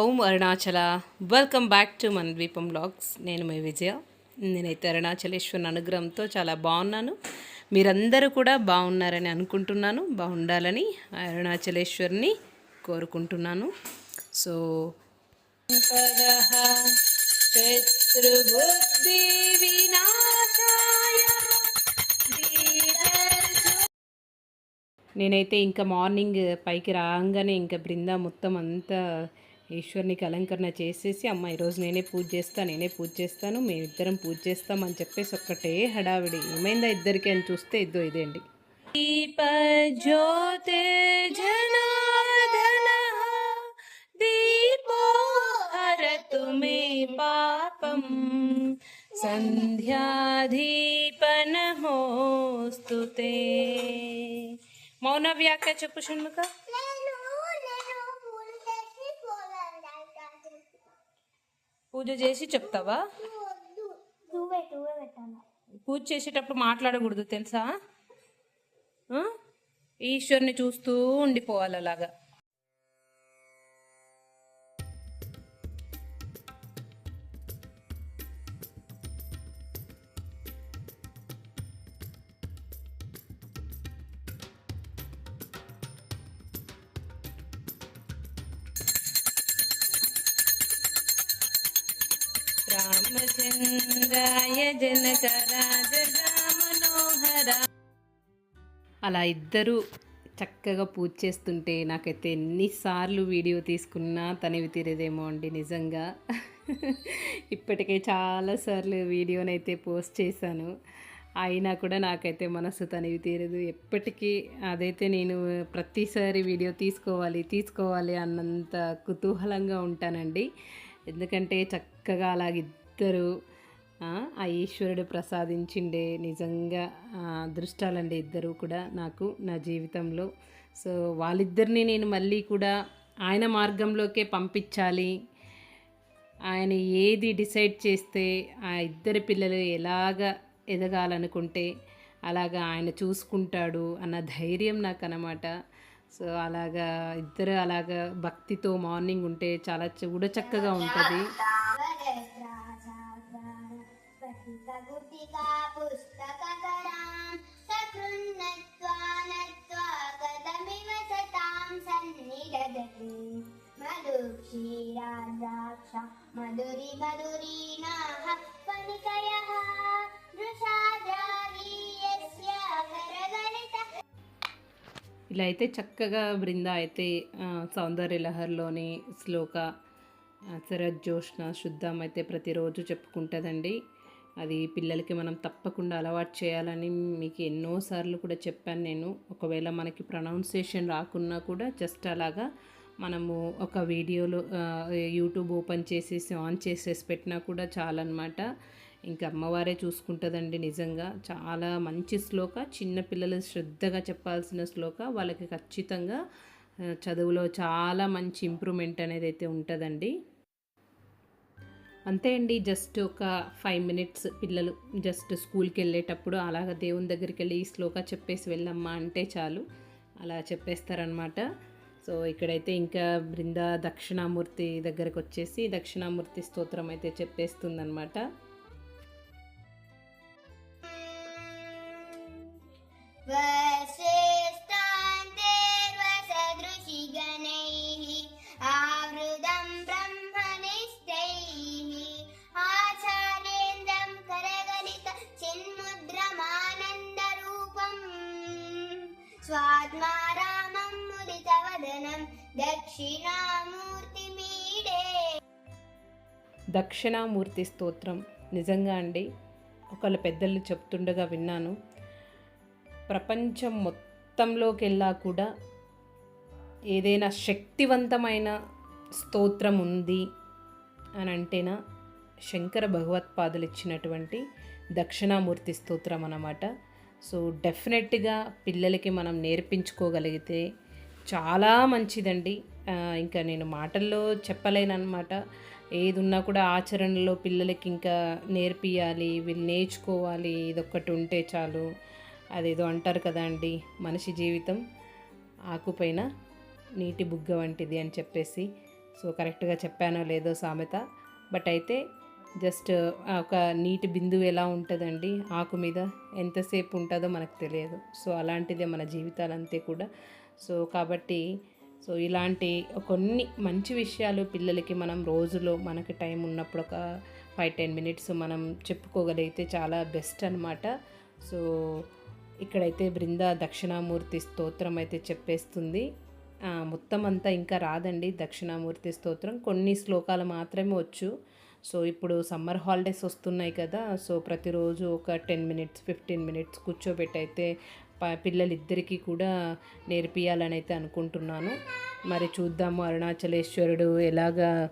Om Arunachala. Welcome back to మన Dweepam blogs నేను మీ విజయ. నేనైతే అరుణాచలేశ్వరుని అనుగ్రహంతో చాలా బాగున్నాను. మీరందరూ కూడా బాగున్నారని అనుకుంటున్నాను. బాగుండాలని అరుణాచలేశ్వరిని కోరుకుంటున్నాను. సో శత్రుబుద్ధి వినాశాయ. నేనైతే ఇంకా మార్నింగ్ పైకి రాగానే ఇంకా బృంద మొత్తం అంతా ఈశ్వర్నికి అలంకరణ చేసేసి అమ్మ ఈరోజు నేనే పూజ చేస్తాను నేనే పూజ చేస్తాను మేమిద్దరం పూజ చేస్తామని చెప్పేసి ఒక్కటే హడావిడి. ఏమైందా ఇద్దరికి? అని చూస్తే ఇద్దో ఇదేండి మే పాపం సంధ్యాధీపన మౌన వ్యాఖ్య చెప్పు షణ్ముఖ. పూజ చేసి చెప్తావా? పూజ చేసేటప్పుడు మాట్లాడకూడదు తెలుసా? ఈశ్వరుని చూస్తూ ఉండిపోవాలి అలాగా. రామచంద్రాయ జనకరాజ అలా ఇద్దరు చక్కగా పూజ చేస్తుంటే నాకైతే ఎన్నిసార్లు వీడియో తీసుకున్నా తనివి తీరేదేమో అండి నిజంగా. ఇప్పటికే చాలాసార్లు వీడియోనైతే పోస్ట్ చేశాను. అయినా కూడా నాకైతే మనసు తనివి తీరదు. ఎప్పటికీ అదైతే నేను ప్రతిసారి వీడియో తీసుకోవాలి తీసుకోవాలి అన్నంత కుతూహలంగా ఉంటానండి. ఎందుకంటే చక్కగా అలాగే ఇద్దరు ఆ ఈశ్వరుడు ప్రసాదించిండే నిజంగా అదృష్టాలండి ఇద్దరు కూడా నాకు నా జీవితంలో. సో వాళ్ళిద్దరిని నేను మళ్ళీ కూడా ఆయన మార్గంలోకే పంపించాలి. ఆయన ఏది డిసైడ్ చేస్తే ఆ ఇద్దరి పిల్లలు ఎలాగ ఎదగాలనుకుంటే అలాగా ఆయన చూసుకుంటాడు అన్న ధైర్యం నాకు అనమాట సో అలాగా ఇద్దరు అలాగా భక్తితో మార్నింగ్ ఉంటే చాలా చూడ చక్కగా ఉంటుంది. మధురి మధురీనాః ఫణికయః ఇలా అయితే చక్కగా బృంద అయితే సౌందర్య లహర్లోని శ్లోక శరత్ జోష్న శుద్ధం అయితే ప్రతిరోజు చెప్పుకుంటుందండి. అది పిల్లలకి మనం తప్పకుండా అలవాటు చేయాలని మీకు ఎన్నోసార్లు కూడా చెప్పాను నేను. ఒకవేళ మనకి ప్రొనౌన్సియేషన్ రాకున్నా కూడా జస్ట్ అలాగా మనము ఒక వీడియోలో యూట్యూబ్ ఓపెన్ చేసేసి ఆన్ చేసేసి పెట్టినా కూడా చాలన్నమాట. ఇంకా అమ్మవారే చూసుకుంటుందండి నిజంగా. చాలా మంచి శ్లోక. చిన్న పిల్లలు శ్రద్ధగా చెప్పాల్సిన శ్లోక. వాళ్ళకి ఖచ్చితంగా చదువులో చాలా మంచి ఇంప్రూవ్మెంట్ అనేది అయితే ఉంటుందండి. అంతే అండి జస్ట్ ఒక ఫైవ్ మినిట్స్ పిల్లలు జస్ట్ స్కూల్కి వెళ్ళేటప్పుడు అలాగ దేవుని దగ్గరికి వెళ్ళి ఈ శ్లోక చెప్పేసి వెళ్ళమ్మా అంటే చాలు. అలా చెప్పేస్తారనమాట సో ఇక్కడైతే ఇంకా బృంద దక్షిణామూర్తి దగ్గరకు వచ్చేసి దక్షిణామూర్తి స్తోత్రం అయితే చెప్పేస్తుందనమాట దక్షిణామూర్తి స్తోత్రం నిజంగా అండి ఒకళ్ళ పెద్దలు చెప్తుండగా విన్నాను. ప్రపంచం మొత్తంలోకి వెళ్ళా కూడా ఏదైనా శక్తివంతమైన స్తోత్రం ఉంది అని అంటేనా? శంకర భగవత్పాదులు ఇచ్చినటువంటి దక్షిణామూర్తి స్తోత్రం అన్నమాట. సో డెఫినెట్గా పిల్లలకి మనం నేర్పించుకోగలిగితే చాలా మంచిదండి. ఇంకా నేను మాటల్లో చెప్పలేనమాట ఏది ఉన్నా కూడా ఆచరణలో పిల్లలకి ఇంకా నేర్పియాలి వీళ్ళు నేర్చుకోవాలి ఇదొక్కటి ఉంటే చాలు. అదేదో అంటారు కదా అండి మనిషి జీవితం ఆకుపైన నీటి బుగ్గ వంటిది అని చెప్పేసి. సో కరెక్ట్గా చెప్పానో లేదో సామెత. బట్ అయితే జస్ట్ ఒక నీటి బిందువు ఎలా ఉంటుందండి? ఆకు మీద ఎంతసేపు ఉంటుందో మనకు తెలియదు. సో అలాంటిదే మన జీవితాలంతే కూడా. సో కాబట్టి సో ఇలాంటి కొన్ని మంచి విషయాలు పిల్లలకి మనం రోజులో మనకి టైం ఉన్నప్పుడు ఒక ఫైవ్ టెన్ మినిట్స్ మనం చెప్పుకోగలిగితే చాలా బెస్ట్ అనమాట సో ఇక్కడైతే బృంద దక్షిణామూర్తి స్తోత్రం అయితే చెప్పేస్తుంది. మొత్తం అంతా ఇంకా రాదండి దక్షిణామూర్తి స్తోత్రం. కొన్ని శ్లోకాలు మాత్రమే వచ్చు. సో ఇప్పుడు సమ్మర్ హాలిడేస్ వస్తున్నాయి కదా సో ప్రతిరోజు ఒక టెన్ మినిట్స్ ఫిఫ్టీన్ మినిట్స్ కూర్చోబెట్టి అయితే ప- పిల్లలిద్దరికీ కూడా నేర్పియాలని అయితే అనుకుంటున్నాను. మరి చూద్దాము అరుణాచలేశ్వరుడు ఎలాగా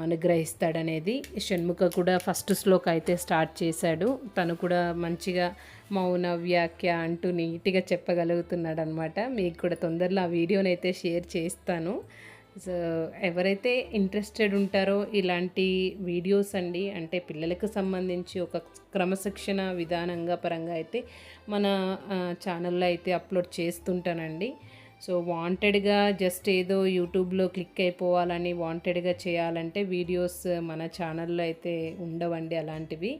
అనుగ్రహిస్తాడనేది. షణ్ముఖ కూడా ఫస్ట్ శ్లోక అయితే స్టార్ట్ చేశాడు. తను కూడా మంచిగా మౌన వ్యాఖ్య అంటూ నీట్గా చెప్పగలుగుతున్నాడు అనమాట మీకు కూడా తొందరలో ఆ వీడియోని అయితే షేర్ చేస్తాను. సో ఎవరైతే ఇంట్రెస్టెడ్ ఉంటారో ఇలాంటి వీడియోస్ అండి అంటే పిల్లలకు సంబంధించి ఒక క్రమశిక్షణ విధానంగా పరంగా అయితే మన ఛానల్లో అయితే అప్లోడ్ చేస్తుంటానండి. సో వాంటెడ్గా జస్ట్ ఏదో యూట్యూబ్లో క్లిక్ అయిపోవాలని వాంటెడ్గా చేయాలంటే వీడియోస్ మన ఛానల్లో అయితే ఉండవండి అలాంటివి.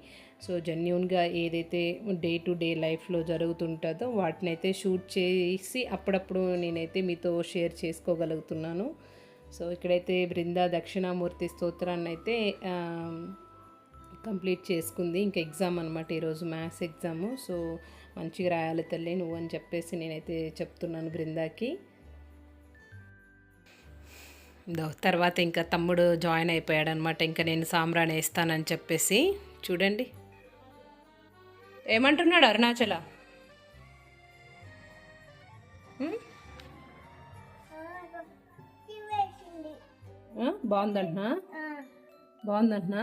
సో జెన్యున్గా ఏదైతే డే టు డే లైఫ్లో జరుగుతుంటుందో వాటిని అయితే షూట్ చేసి అప్పుడప్పుడు నేనైతే మీతో షేర్ చేసుకోగలుగుతున్నాను. సో ఇక్కడైతే బృంద దక్షిణామూర్తి స్తోత్రాన్ని అయితే కంప్లీట్ చేసుకుంది. ఇంకా ఎగ్జామ్ అనమాట ఈరోజు మ్యాథ్స్ ఎగ్జాము. సో మంచిగా రాయాలి తల్లి నువ్వు అని చెప్పేసి నేనైతే చెప్తున్నాను బృందాకి. తర్వాత ఇంకా తమ్ముడు జాయిన్ అయిపోయాడు అనమాట ఇంకా నేను సాంబ్రాణి వేస్తానని చెప్పేసి చూడండి. ఏమంటున్నాడు అరుణాచల? బాగుందంటున్నా? బాగుందంటున్నా?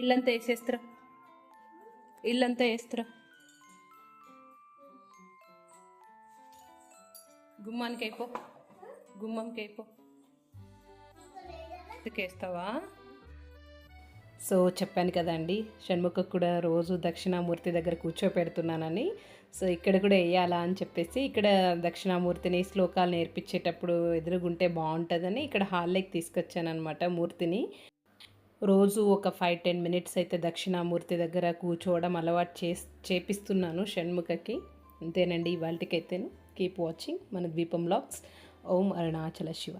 ఇల్లంతా వేసేస్తారా. ఇల్లంతా వేస్తారా. గుమ్మానికి అయిపో గుమ్మంకి అయిపో వేస్తావా సో చెప్పాను కదండి షణ్ముఖకు కూడా రోజు దక్షిణామూర్తి దగ్గర కూర్చోపెడుతున్నానని. సో ఇక్కడ కూడా వేయాలా అని చెప్పేసి ఇక్కడ దక్షిణామూర్తిని శ్లోకాలు నేర్పించేటప్పుడు ఎదురుగుంటే బాగుంటుందని ఇక్కడ హాల్లోకి తీసుకొచ్చానమాట మూర్తిని. రోజు ఒక ఫైవ్ టెన్ మినిట్స్ అయితే దక్షిణామూర్తి దగ్గర కూర్చోవడం అలవాటు చే చేపిస్తున్నాను షణ్ముఖకి. అంతేనండి ఇవాళకైతేను కీప్ వాచింగ్ మన ద్వీపం లాక్స్ ఓం అరుణాచల శివ.